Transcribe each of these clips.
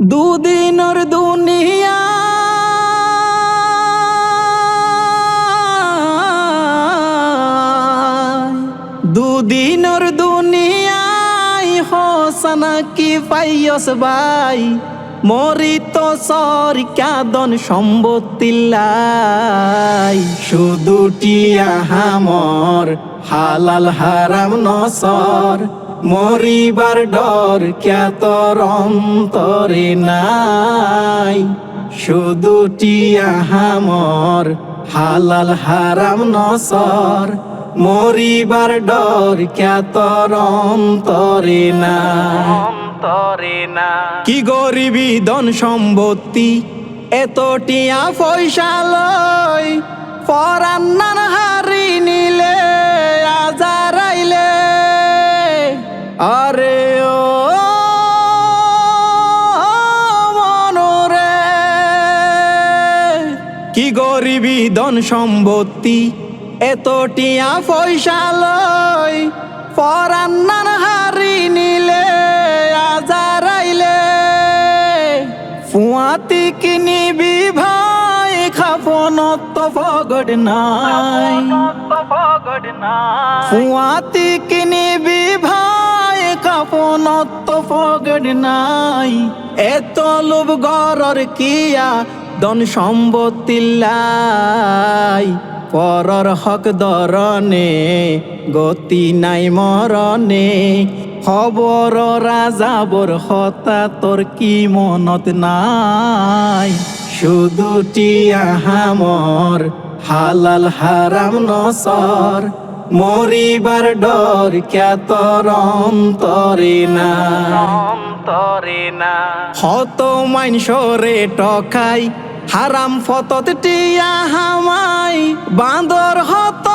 দুদিনর দুনিয়া। দুদিনর দুনিয়ায় হোসানা কি পাইয়স ভাই? মরিত সর কাদন সম্বতিল্লাই শুধু টিয়া হামর, হালাল হারাম নসর। মরিবার ডর খ্যাতর অন্তরে নাই। শুধু টিয়া হামর হালাল হারাম নসর। মরিবার ডর খ্যাতর অন্তরে না অন্তরে না কি গরিবি ধন সম্পত্তি এতটিয়া পয়সা লয় পরান্নান হারি নিলে কি গরিবি ধন সম্পত্তি? এতটিয়া পয়সা লয় পরান্নান হারি নিলে, আজারাইলে। ফুয়াতি কিনিবি ভাই খাফনত ফগড নাই। ফুয়াতি কিনিবি ভাই কাপনত ফগড নাই। এত লোভ গরর কিয়া দন সম্বতিল্লাই পরর হক দরনে গতি নাই মরণে। খবর রাজাবর হতা তোর কি মনত নাই? শুধু টিয়া হামর হালাল হারাম নসর। মরিবার ডর খ্যাতর অন্তরে না। অন্তরে না। হত মাইনসরে টকাই হারাম ফতত টিয়া হামাই বান্দর হত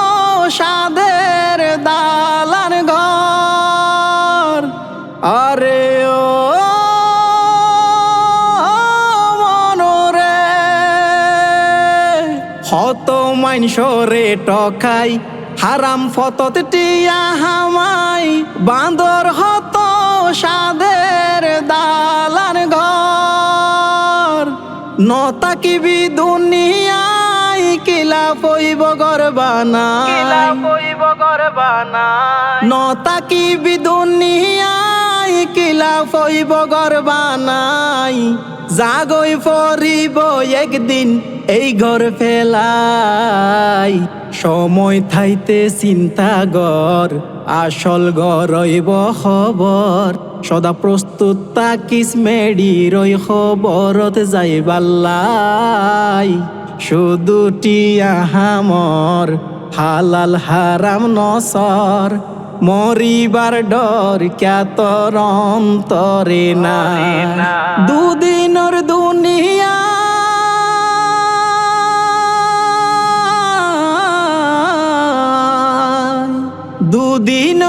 সাদের দালান ঘর। আরে ও, মনরে, হত মাইনসরে টকাই, হারাম ফতত টিয়া হামাই বান্দর হত সাদের দালান ঘর। নতাকিবি দুনিয়ায় কিলা পইব গরবানাই নতাকিবি দুনিয়ায় কিলা পইব গরবানাই জাগই পরিব একদিন এই ঘর ফেলাই। সময় থাইতে চিন্তা গর আসল গরইব খবর। সদা প্রস্তুত তাকিস মেডি রই খবরত যাইবাল্লাই। শুধু টিয়া হামর হালাল হারাম নসর। মরিবার ডর ক্যাতর অন্তরে না দুদিনর দুনিয়া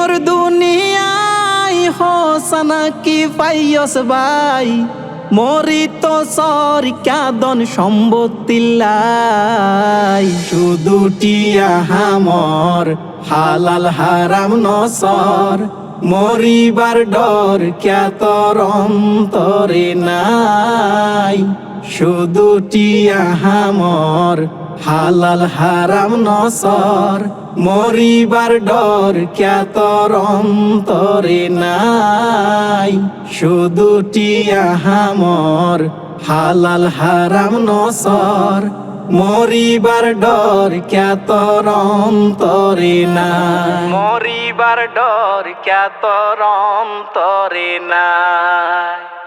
দুদিনর দুনিয়ায় হোসানা কি পাইয়স ভাই? মরিত সর কাদন সম্বতিল্লাই শুধু টিয়া হামর, হালাল হারাম নসর। মরিবার ডর খ্যাতর অন্তরে নাই। শুধু টিয়া হামর হালাল হারাম নসর, মরিবার ডর খ্যাতর অন্তরে নাই। শুধু টিয়া হামর, হালাল হারাম নসর, মরিবার ডর খ্যাতর অন্তরে নাই। মরিবার ডর খ্যাতর অন্তরে নাই।